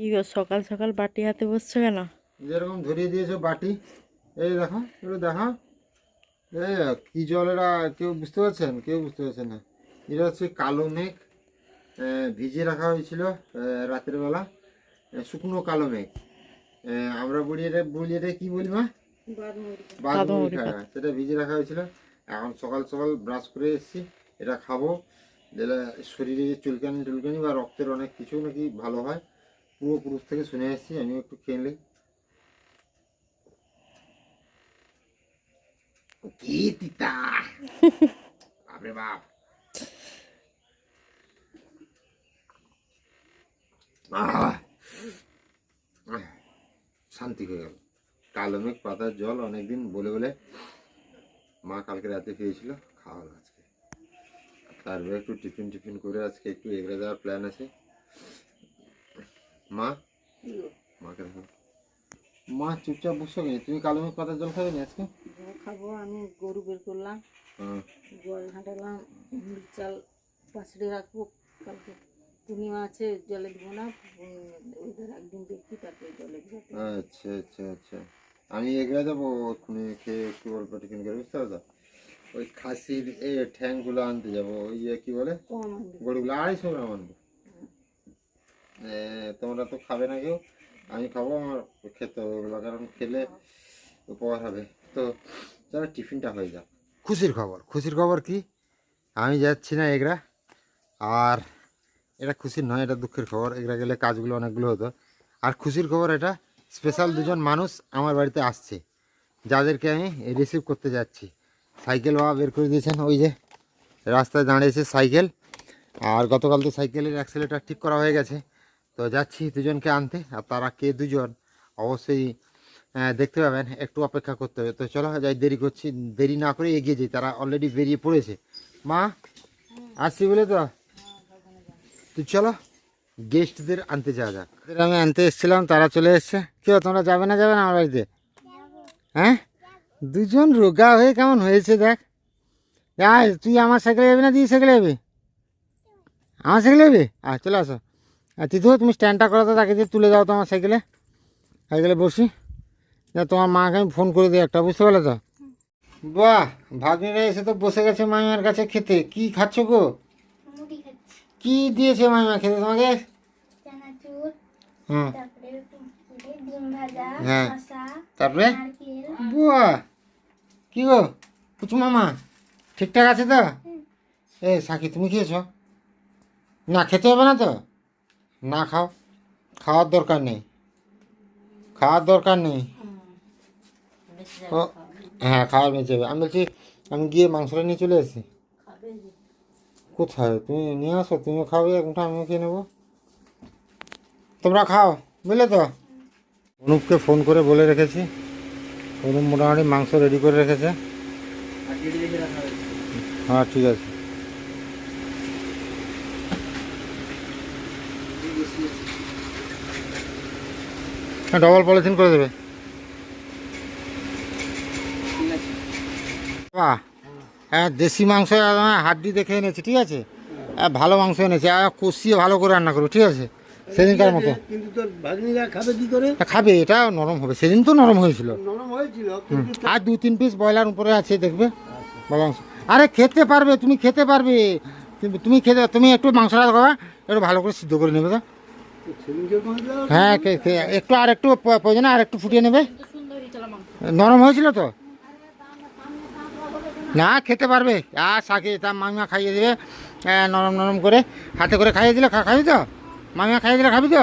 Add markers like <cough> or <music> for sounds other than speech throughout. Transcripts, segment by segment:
কি গো সকাল সকাল বাটি হাতে বসছো কেন? যেরকম ধরিয়ে দিয়েছ বাটি এই দেখো একটু দেখো। এই কি জল এরা কেউ বুঝতে পারছেন? কেউ বুঝতে পারছেন না। এটা হচ্ছে কালো মেঘ। ভিজিয়ে রাখা হয়েছিল রাতের বেলা। শুকনো কালো মেঘ। আমরা বলি এটা বলি এটা কি বলি মা? সেটা ভিজিয়ে রাখা হয়েছিল। এখন সকাল সকাল ব্রাশ করে এসেছি। এটা খাব। যেটা শরীরে যে চুলকানি টুলকানি বা রক্তের অনেক কিছু নাকি ভালো হয়। পূর্বপুরুষ থেকে শুনে এসেছি, আমিও একটু খেয়ে কি তিতা? বাপরে বাপ! শান্তি হয়ে গেল। কালো মেঘ, পাতার জল, অনেকদিন বলে বলে মা কালকে রাতে খেয়েছিল, খাওয়া আজকে। তারপরে একটু টিফিন টিফিন করে আজকে একটু এগড়ে যাওয়ার প্ল্যান আছে। মা? মাকে দেখো। মা চুপচাপ বসো কেন তুমি কালো মেঘ পাতার জল খাবে না আজকে? খাব। আমি গরু বের করলাম। জল ঘাটালাম। চাল পাশড়ে রাখব। কালকে পূর্ণিমা আছে জলে দিব না। ওইদের একদিন দেখি তারপরে জলে দিব আচ্ছা আচ্ছা আচ্ছা। আমি এগিয়ে যাব ওখানে খেয়ে একটু অল্প টিফিন করে বুঝতে পারছ? ওই খাসির এই ঠ্যাংগুলো আনতে যাব। ওই কি বলে? গরুগুলো আড়াইশো গ্রাম আনব। তোমরা তো খাবে না কেউ। আমি খাব, আমার খেতে হবে ওগুলো, কারণ খেলে উপকার হবে। তো চলো, টিফিনটা হয়ে যাক। খুশির খবর। খুশির খবর কি? আমি যাচ্ছি না এগরা। আর এটা খুশির নয়, এটা দুঃখের খবর। এগরা গেলে কাজগুলো অনেকগুলো হতো। আর খুশির খবর এটা স্পেশাল দুজন মানুষ আমার বাড়িতে আসছে। যাদেরকে আমি রিসিভ করতে যাচ্ছি। সাইকেল বাবা বের করে দিয়েছেন, ওই যে রাস্তায় দাঁড়িয়েছে সাইকেল। আর গতকাল তো সাইকেলের অ্যাক্সেলেটার ঠিক করা হয়ে গেছে। তো যাচ্ছি দুজনকে আনতে, আর তারা কে দুজন, অবশ্যই দেখতে পাবেন, একটু অপেক্ষা করতে হবে। তো চলো, যাই, দেরি করছি, দেরি না করে এগিয়ে যাই, তারা অলরেডি বেরিয়ে পড়েছে। মা, আসছি বলে তো? তুই চলো গেস্টদের আনতে যাওয়া যাক। আমি আনতে এসেছিলাম, তারা চলে এসছে। কেউ তোমরা যাবে না যাবে না আমার বাড়িতে? হ্যাঁ? দুজন রোগা হয়ে কেমন হয়েছে দেখ। তুই আমার সাইকেলে যাবি না তুই সাইকেলে যাবি? আমার সাইকেলে যাবি? আয়, চলে আসো। আর তিথু তুমি স্ট্যান্ডটা করো তো তাকে দিয়ে তুলে দাও তো আমার সাইকেলে। সাইকেলে বসি। যা তোমার মাকে আমি ফোন করে দিই একটা বুঝতে পারলে তো? বাহ ভাগ্নিরা এসে তো বসে গেছে মামিমার কাছে খেতে। কি খাচ্ছ গো? কি দিয়েছে মামিমা খেতে তোমাকে? হুম। হ্যাঁ। তারপরে? বাহ! কি গো? পুচু মামা ঠিকঠাক আছে তো? এ সাকি তুমি খেয়েছ? না খেতে হবে না তো? না খাও খাওয়ার দরকার নেই। খাওয়ার দরকার নেই। ও হ্যাঁ খাওয়ার বেঁচে যাবে। আমি বলছি আমি গিয়ে মাংসটা নিয়ে চলে এসেছি কোথায়? তুমি নিয়ে আসো তুমিও খাবে একটা আমিও খেয়ে নেব। তোমরা খাও বুঝলে তো? অনুপকে ফোন করে বলে রেখেছি। অনুপ মোটামুটি মাংস রেডি করে রেখেছে। হ্যাঁ ঠিক আছে। হ্যাঁ ডবল পলিথিন করে দেবে। বাহ হ্যাঁ দেশি মাংস হাড্ডি দেখে এনেছি ঠিক আছে? হ্যাঁ, ভালো মাংস এনেছি আর কষিয়ে ভালো করে রান্না করব ঠিক আছে? সেদিনকার মতো। কিন্তু তোর ভাগ্নিরা খাবে কি করে? খাবে এটা নরম হবে সেদিন তো নরম হয়েছিল। নরম হয়েছিল আর দু তিন পিস ব্রয়লার উপরে আছে দেখবে? ভালো মাংস। আরে খেতে পারবে তুমি খেতে পারবে। তুমি খেতে তুমি একটু মাংসটা খাবা একটু ভালো করে সিদ্ধ করে নেবে তো হ্যাঁ একটু আর একটু প্রয়োজনে, আর একটু ফুটিয়ে নেবে। নরম হয়েছিল তো? না, খেতে পারবে। আর শাকে তা মামিমা খাইয়ে দেবে। নরম নরম করে হাতে করে খাইয়ে দিলে। খাবি তো? মামিমা খাইয়ে দিলে, খাবি তো?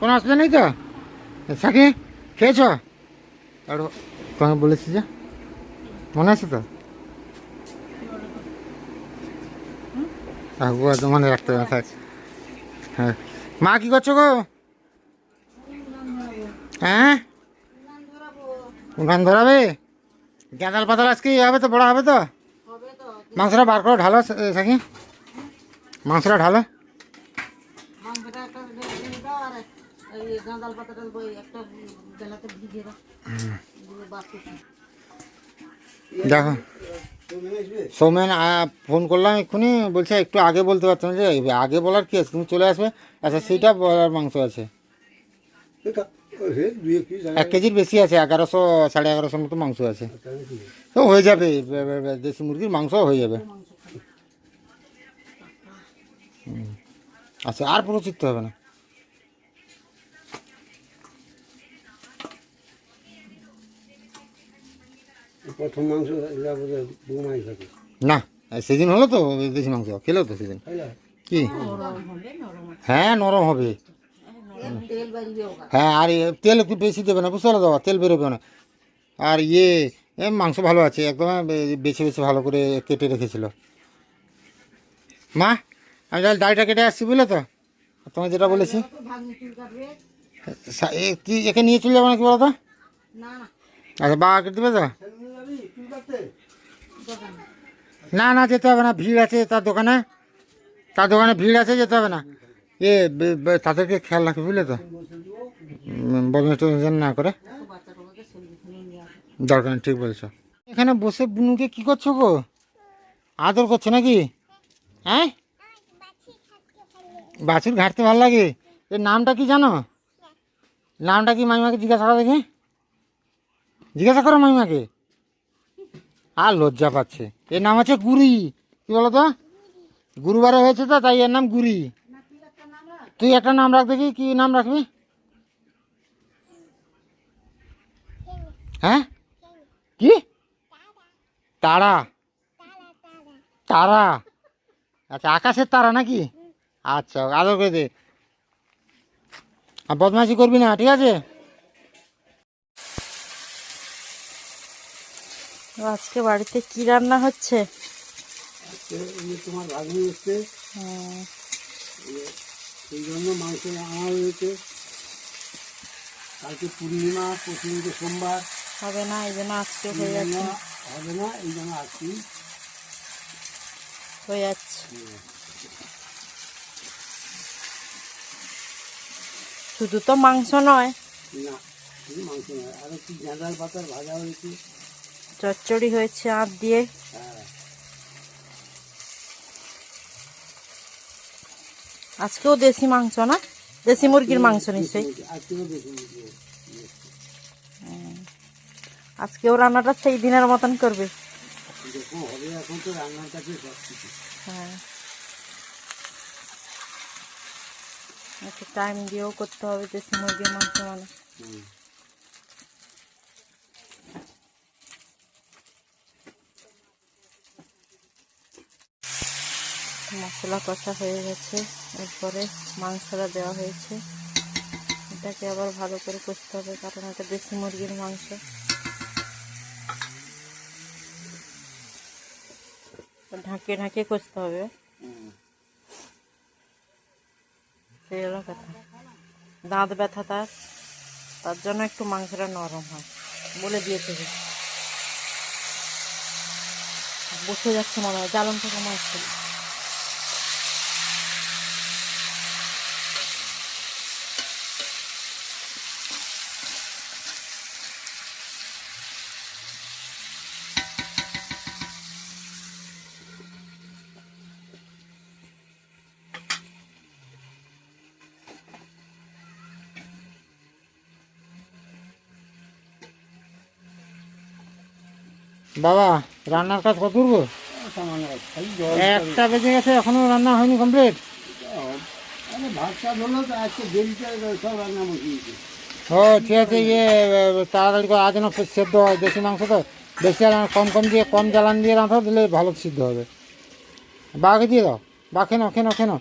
কোনো অসুবিধা নেই তো? শাকে, খেয়েছ? আর তোমাকে বলেছি যে, মনে আছে তো? মনে রাখতে হবে হ্যাঁ। মা কি করছ গো? হ্যাঁ? উনান ধরাবে? গেঁদাল পাতাল আজকে হবে তো বড় হবে তো? মাংসটা বার করে ঢালো সাকি। মাংসটা ঢালো। দেখো। সৌমেন ফোন করলাম এক্ষুনি, বলছে একটু আগে বলতে পারতাম যে, আগে বলার কি আছে? তুমি চলে আসবে? আচ্ছা সেইটা বলার মাংস আছে। এক কেজির বেশি আছে, এগারোশো, সাড়ে এগারোশোর মতো মাংস আছে। তো হয়ে যাবে দেশি মুরগির মাংস হয়ে যাবে। আচ্ছা আর পুরো চিত্ত হবে না। প্রথম মাংস থাকে না সেদিন হলো তো দেশি মাংস খেলেও তো সেদিন। কি? হ্যাঁ নরম হবে তেল বাড়িবে ওরা হ্যাঁ আর তেল একটু বেশি দেবে না বুঝতে পারল দাদা তেল বেরোবে না। আর ইয়ে এ মাংস ভালো আছে একদম বেছে বেছে ভালো করে কেটে রেখেছিল। মা আমি তাহলে দাড়িটা কেটে আসছি বুঝলে তো? তোমার যেটা বলেছি। কি একে নিয়ে চলে যাব নাকি বলো তো? না না। আচ্ছা বা কেটে দেবে তো? না না, যেতে হবে না, ভিড় আছে তার দোকানে। তার দোকানে ভিড় আছে, যেতে হবে না। এ তাদেরকে খেয়াল রাখবে, বুঝলে তো? টদমাশ না করে। দরকার ঠিক বলছো। এখানে বসে বুনুকে কি করছ গো? আদর করছ নাকি? হ্যাঁ? বাছুর ঘাটতে ভালো লাগে? এর নামটা কি জানো? নামটা কি মাইমাকে জিজ্ঞাসা করো দেখি। জিজ্ঞাসা করো মাইমাকে। আর লজ্জা পাচ্ছে। এর নাম আছে গুরি কি বলো তো গুরুবারে হয়েছে তো, তাই এর নাম গুরি তুই একটা নাম রাখ দেখি, কি নাম রাখবি? হ্যাঁ? কি? তারা। তারা। আচ্ছা আকাশের তারা নাকি? আচ্ছা আদর করে দে। আর বদমাশি করবি না, ঠিক আছে? আজকে বাড়িতে কি রান্না হচ্ছে? এই তোমার সেই জন্য মাংস আনা হয়েছে। কালকে পূর্ণিমা সোমবার। হবে না এই জন্য আজকে হয়ে যাচ্ছে। হবে না এই জন্য হয়ে যাচ্ছে। শুধু তো মাংস নয়। না শুধু মাংস নয় আরও কি গাঁদাল পাতার ভাজা হয়েছে। চচ্চড়ি হয়েছে আঁত দিয়ে। হ্যাঁ আজকেও দেশি মাংস না? দেশি মুরগির মাংস নিশ্চয়ই। আজকেও আজকেও রান্নাটা সেই দিনের মতন করবে। হ্যাঁ। টাইম দিয়েও করতে হবে দেশি মুরগির মাংস মানে। মশলা কষা হয়ে গেছে। এরপরে মাংসটা দেওয়া হয়েছে। এটাকে আবার ভালো করে কষতে হবে, কারণ এটা দেশি মুরগির মাংস। ঢাকিয়ে ঢাকিয়ে কষতে হবে। সেই হলো কথা। দাঁত ব্যথা তার তার জন্য একটু মাংসটা নরম হয়, বলে দিয়েছে বসে যাচ্ছে মনে হয়, জ্বালন থেকে মাছ বাবা, রান্নার কাজ কত করব একটা বেজে গেছে, এখনও রান্না হয়নি কমপ্লিট ও, ঠিক আছে ইয়ে তাড়াতাড়ি করে আজ সেদ্ধ হয়, দেশি মাংস তো। কম কম দিয়ে, কম জ্বালান দিয়ে রাঁধো, দিলে ভালো সিদ্ধ হবে। বাঘে দিয়ে দাও। বা খেনো খেনো খেনো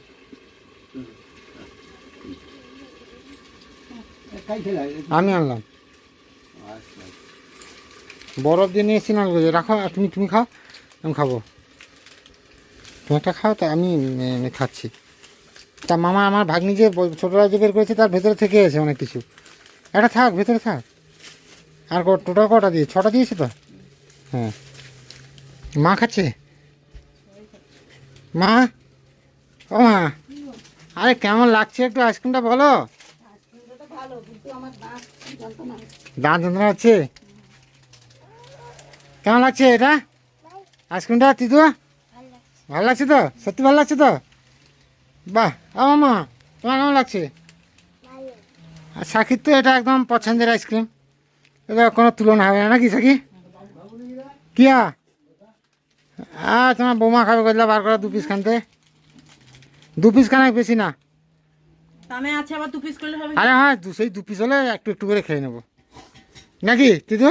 আমি আনলাম। বরফ দিয়ে নিয়ে এসেছি না রাখো আর তুমি তুমি খাও আমি খাব। তুমি একটা খাও তা আমি খাচ্ছি। তা মামা আমার ভাগ্নি যে ছোটরা যে বের করেছে তার ভেতরে থেকে এসে অনেক কিছু। এটা থাক ভেতরে থাক। আর ক- টোটাল কটা দিয়ে ছটা দিয়েছে তো? হ্যাঁ। মা খাচ্ছে? মা? ও মা। আরে কেমন লাগছে একটু আইসক্রিমটা বলো? দাঁত যন্ত্রণা হচ্ছে? কেমন লাগছে এটা? আইসক্রিমটা তিতু? ভালো লাগছে তো? সত্যি ভালো লাগছে তো? বাহ ও মামা তোমার কেমন লাগছে? আর সাকির তো এটা একদম পছন্দের আইসক্রিম এটা কোনো তুলনা হবে না নাকি সাকি কিয়া? হ্যাঁ তোমার বৌমা খাবে বললা বার করা দু পিস খানতে। দু পিস খানা বেশি না। তামে দু পিস আরে হ্যাঁ দু সেই দু পিস হলে একটু একটু করে খেয়ে নেব। নাকি দিদু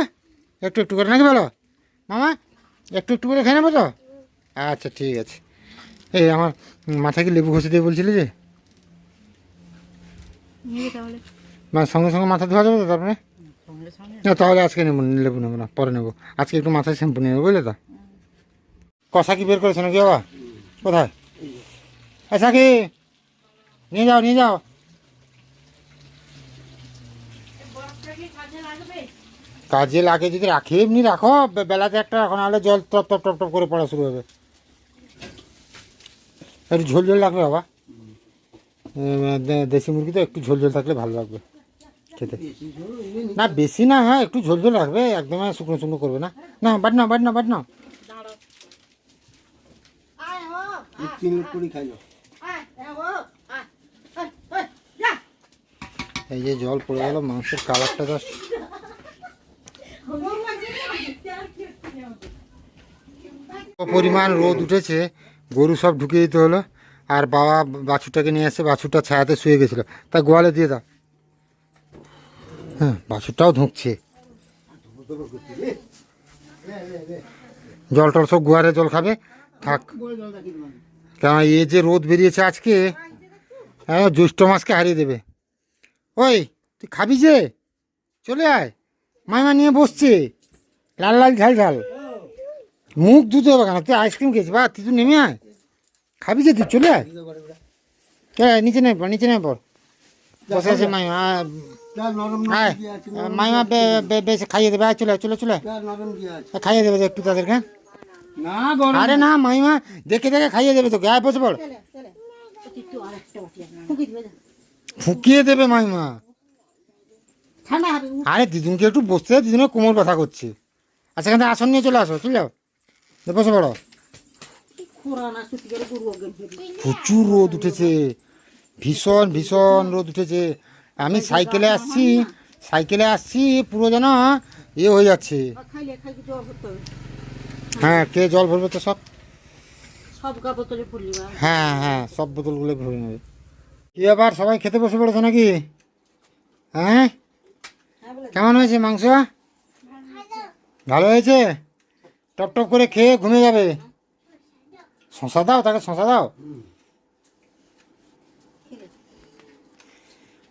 একটু একটু করে নাকি বলো? মামা একটু একটু করে খেয়ে নেব তো? আচ্ছা ঠিক আছে। এই আমার মাথায় কি লেবু ঘষে দিয়ে বলছিলি যে? মানে সঙ্গে সঙ্গে মাথা ধোয়া যাবে তো তারপরে? না তাহলে আজকে নেব লেবু নেব না পরে নেব। আজকে একটু মাথায় শ্যাম্পু নেব বুঝলে তো? কষা কি বের করেছ নাকি বাবা? কোথায়? আচ্ছা কি নিয়ে যাও নিয়ে যাও। কাজে লাগে যদি রাখি, এমনি রাখো। বেলাতে একটা রাখো, নাহলে জল টপ টপ টপ টপ করে পড়া শুরু হবে। একটু ঝোল ঝোল লাগবে বাবা। দেশি মুরগি তো একটু ঝোল ঝোল থাকলে ভালো লাগবে খেতে। না, বেশি না হ্যাঁ একটু ঝোল ঝোল রাখবে একদম শুকনো শুকনো করবে না। না বাট না বাট না বাট না এই যে জল পড়ে গেল, মাংসের কালারটা জাস্ট পরিমাণ রোদ উঠেছে, গরু সব ঢুকিয়ে দিতে হলো, আর বাবা বাছুরটাকে নিয়ে এসে বাছুরটা ছায়াতে শুয়ে গেছিল। তা গোয়ালে দিয়ে দাও। হ্যাঁ বাছুরটাও ধুঁকছে জল টল সব গোয়ারে জল খাবে? থাক। কেন এ যে রোদ বেরিয়েছে আজকে হ্যাঁ জ্যৈষ্ঠ মাসকে হারিয়ে দেবে। ওই, তুই খাবি যে? চলে আয়। মাইমা নিয়ে বসছে। লাল লাল ঝাল ঝাল। মুখ ধুতে হবে কেন? তুই আইসক্রিম খেয়েছিস? বা তুই তো নেমে আয়। খাবি যে তুই চলে আয়। কে নিচে নেই পড় নিচে নেই পড়। বসে আছে মাইমা আয়, মাইমা বেশ খাইয়ে দেবে আয় চলে চলে চলে খাইয়ে দেবে একটু তাদেরকে না গরম আরে না মাইমা দেখে দেখে খাইয়ে দেবে তোকে। আয় বসে পড়। ফুকিয়ে দেবে মাইমা। ঠান্ডা। হবে আরে দিদুনকে একটু বসতে দিদুনের কোমর ব্যথা করছে। আচ্ছা এখান থেকে আসন নিয়ে চলে আসো চলে যাও বসে পড়ো যাবে। প্রচুর রোদ উঠেছে। ভীষণ ভীষণ রোদ উঠেছে। আমি সাইকেলে আসছি সাইকেলে আসছি পুরো যেন ইয়ে হয়ে যাচ্ছে। হ্যাঁ কে জল ভরবে তো সব? হ্যাঁ হ্যাঁ সব বোতলগুলো ভরে নেবে। কি আবার সবাই খেতে বসে পড়েছে নাকি? হ্যাঁ? কেমন হয়েছে মাংস? ভালো হয়েছে? টপ টপ করে খেয়ে ঘুমিয়ে যাবে? শশা দাও তাকে শশা দাও।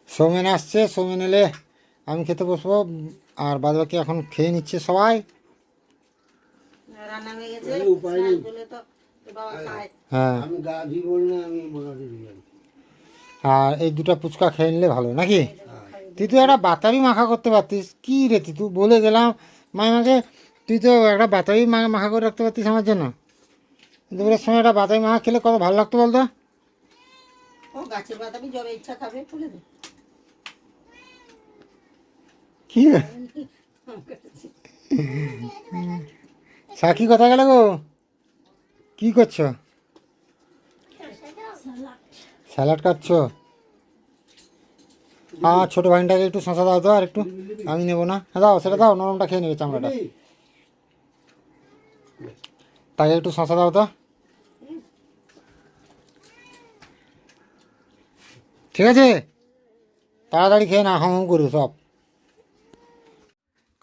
সৌমেন আসছে সৌমেন এলে আমি খেতে বসবো। আর বাদ বাকি এখন খেয়ে নিচ্ছে সবাই। হয়ে গেছে। এই উপায় নেই। বলে তো তোর বাবা খায়। হ্যাঁ। আমি গা ধুই বলি না আমি বলাতে দিই আর এই দুটো ফুচকা খেয়ে নিলে ভালো নাকি? তুই তো একটা বাতাবি মাখা করতে পারতিস। কি রে তুই? তুই বলে গেলাম মাইমাকে তুই তো একটা বাতাবি মা- মাখা করে রাখতে পারতিস আমার জন্য। দুপুরের সময় একটা বাতাবি মাখা খেলে কত ভালো লাগতো বলতো? ও গাছের বাতাবি জবে ইচ্ছা খাবে ফুলে দে। কি? সাকি কথা গেল গো? কি করছ? স্যালাড কাটছো আর ছোটো ভাইনটাকে একটু শশা দাও তো, আর একটু আমি নেব না। হ্যাঁ দাও, সেটা দাও, নরমটা খেয়ে নেবে চামড়াটা। তাকে একটু শশা দাও তো। ঠিক আছে? তাড়াতাড়ি খেয়ে না, হাম করু সব।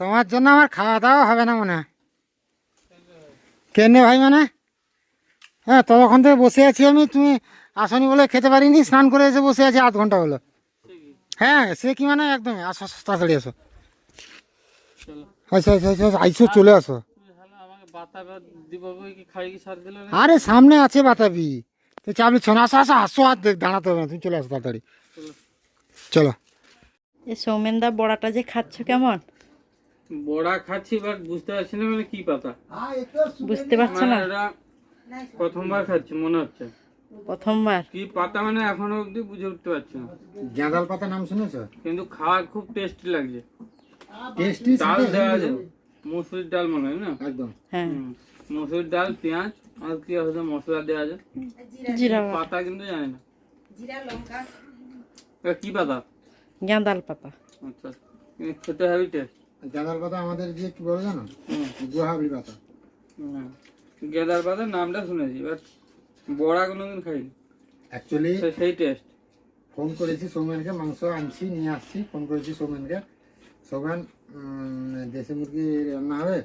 তোমার জন্য আমার খাওয়া দাওয়া হবে না মনে হয়। কেনে ভাই মানে? হ্যাঁ ততক্ষণ থেকে বসে আছি আমি। তুমি আসনি বলে খেতে পারিনি, স্নান করে এসে বসে আছি আধ ঘণ্টা হলো। হ্যাঁ সে কি মানে একদম আসো আসো, তাড়াতাড়ি আসো। আচ্ছা আচ্ছা আচ্ছা আইসো চলে আসো। আমাকে বাতাবা দিব কি খাই কি সার দিল আরে সামনে আছে বাতাবি। তো চাবলি ছ না আসো আসো আসো আর দেখ দাঁড়াতে হবে না তুমি চলে আসো তাড়াতাড়ি। চলো। এই সৌমেনদা বড়াটা যে খাচ্ছ কেমন? বড়া খাচ্ছি বাট বুঝতে পারছি না মানে কি পাতা। বুঝতে পারছ মানে না প্রথমবার খাচ্ছি মনে হচ্ছে। প্রথমবার। কি পাতা মানে এখনও অবধি বুঝে উঠতে পারছি না। গাঁদাল পাতা নাম শুনেছো? কিন্তু খাওয়া খুব টেস্টি লাগছে। টেস্টি ডাল দেওয়া আছে মসুরির ডাল মনে হয় না? একদম। হ্যাঁ। হুম। মসুরির ডাল পেঁয়াজ আর কি হয়তো মশলা দেওয়া আছে। জিরা পাতা। কিন্তু জানি না। জিরা লঙ্কা। এটা কি পাতা? গাঁদাল পাতা। আচ্ছা কিন্তু খেতে হেভি টেস্ট। গাঁদাল পাতা আমাদের যে কি বলে জানো? গুহাবলি পাতা। গেদার পাতার নামটা শুনেছি বাট বড়া কোনোদিন খাইনি। অ্যাকচুয়ালি সেই টেস্ট ফোন করেছি সৌমেনকে মাংস আনছি নিয়ে আসছি ফোন করেছি সৌমেনকে। সৌমেন দেশি মুরগি রান্না হবে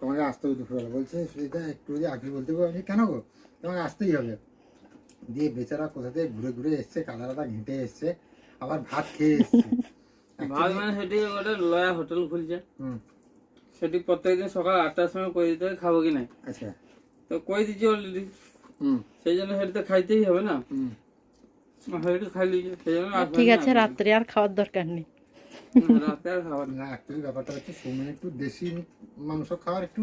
তোমাকে আসতে হবে দুপুরবেলা। বলছে সেটা একটু যদি আগে বলতে পারো কেন গো? তোমাকে আসতেই হবে। দিয়ে বেচারা কোথা থেকে ঘুরে ঘুরে এসছে কাদা কাদা ঘেঁটে এসছে আবার ভাত খেয়ে এসছে। <laughs> ভাত মানে সেটি ওটা লয়া হোটেল খুলছে। সেটি প্রত্যেকদিন সকাল আটটার সময় কই দিতে খাব কি না? আচ্ছা। তো কই দিচ্ছি অলরেডি সেই জন্য সেটি তো খাইতেই হবে না। সেই জন্য ঠিক আছে রাত্রে আর খাওয়ার দরকার নেই। রাতে আর না অ্যাকচুয়ালি ব্যাপারটা হচ্ছে সৌমেন একটু দেশি মাংস খাওয়ার একটু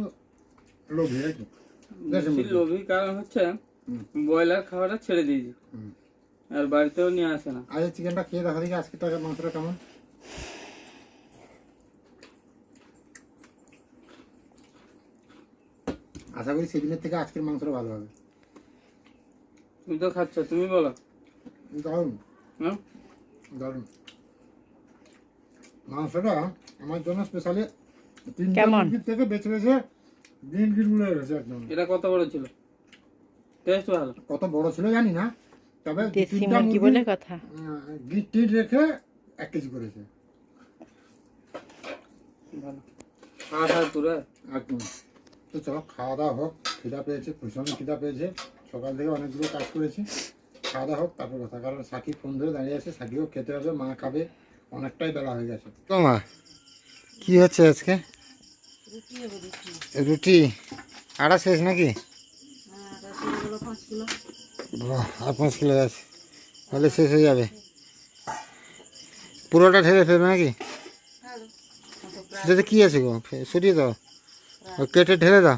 লোভী আর কি। লোভী কারণ হচ্ছে ব্রয়লার খাওয়াটা ছেড়ে দিয়েছি হুম। আর বাড়িতেও নিয়ে আসে না। আজ চিকেনটা খেয়ে দেখা দেখি আজকে টাকা মাংসটা কেমন। আশা করি সেদিনের থেকে আজকের মাংসটা ভালো হবে। তুমি তো খাচ্ছ তুমি বলো। দারুণ। হ্যাঁ? দারুণ। মাংসটা আমার জন্য স্পেশালি কেমন? থেকে গ্রিন গ্রিনগুলো রয়েছে একদম। এটা কত বড় ছিল? টেস্ট ভালো। কত বড় ছিল জানি না তবে তিনটা মুরগি বলে কথা। রেখে এক কেজি করেছে। ভালো। পুরো? একদম। তো চলো খাওয়া দাওয়া হোক খিদা পেয়েছে ভীষণ খিদা পেয়েছে। সকাল থেকে অনেকগুলো কাজ করেছি। খাওয়া দাওয়া হোক তারপর কথা। কারণ সাকিব ফোন ধরে দাঁড়িয়ে আছে সাকিবও খেতে হবে মা খাবে অনেকটাই বেলা হয়ে গেছে। তো মা কি হচ্ছে আজকে? রুটি আড়া শেষ নাকি? হ্যাঁ আর পাঁচ কিলো আছে তাহলে শেষ হয়ে যাবে। পুরোটা ঠেলে ফেলবে নাকি? সেটাতে কি আছে গো? সরিয়ে দাও। ও কেটে ঢেলে দাও।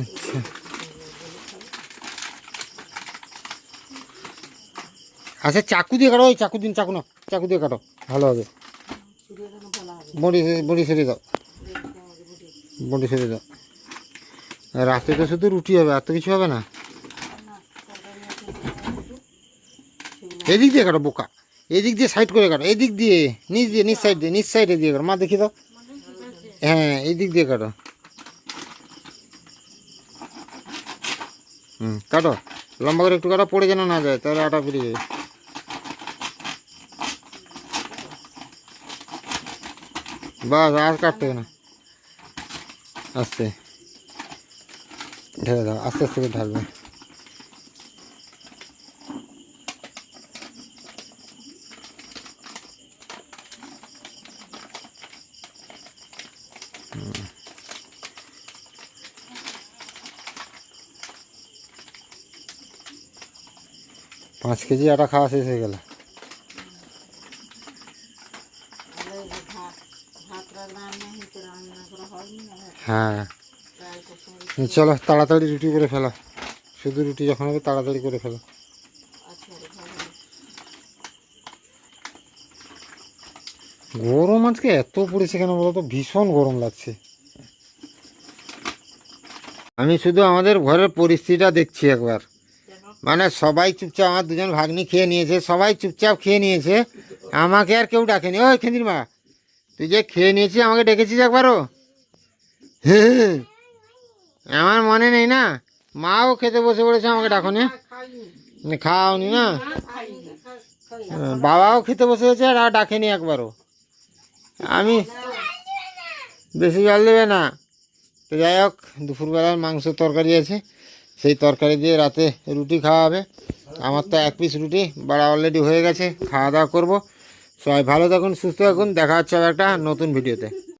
আচ্ছা। আচ্ছা চাকু দিয়ে কাটো, ওই চাকু দিন, চাকু না চাকু দিয়ে কাটো, ভালো হবে। বডি বডি সরিয়ে দাও। বডি সেরে দাও। রাতে তো শুধু রুটি হবে, আর তো কিছু হবে না? এদিক দিয়ে কাটো বোকা, এদিক দিয়ে সাইড করে কাটো, এদিক দিয়ে, নিচ দিয়ে, নিচ সাইড দিয়ে, নিচ সাইডে দিয়ে কাটো। মা দেখি দাও। হ্যাঁ এদিক দিয়ে কাটো। হুম, কাটো। লম্বা করে একটু কাটো, পড়ে যেন না যায়, তাহলে আটা বেরিয়ে যাবে বাস, আর কাটতে হবে না। আস্তে। ঢেলে দাও, আস্তে আস্তে করে ঢালবে। পাঁচ কেজি আটা খাওয়া শেষ হয়ে গেল। হ্যাঁ। চলো, তাড়াতাড়ি রুটি করে ফেলো। শুধু রুটি যখন হবে তাড়াতাড়ি করে ফেলো। গরম আজকে এত পড়েছে কেন বলো তো? ভীষণ গরম লাগছে। আমি শুধু আমাদের ঘরের পরিস্থিতিটা দেখছি একবার। মানে সবাই চুপচাপ আমার দুজন ভাগ্নি খেয়ে নিয়েছে, সবাই চুপচাপ খেয়ে নিয়েছে। আমাকে আর কেউ ডাকেনি। ওই খেন্দির মা, তুই যে খেয়ে নিয়েছিস, আমাকে ডেকেছিস একবারও? আমার মনে নেই না, মাও খেতে বসে পড়েছে, আমাকে ডাকনি। খাওনি না? বাবাও খেতে বসে গেছে আর ডাকেনি একবারও। আমি বেশি জল দেবে না। তো যাই হোক, দুপুরবেলার মাংস তরকারি আছে। সেই তরকারি দিয়ে রাতে রুটি খাওয়া হবে। আমার তো এক পিস রুটি, বাড়া অলরেডি হয়ে গেছে, খাওয়া দাওয়া করব। সবাই ভালো থাকুন, সুস্থ থাকুন, দেখা হচ্ছে একটা নতুন ভিডিওতে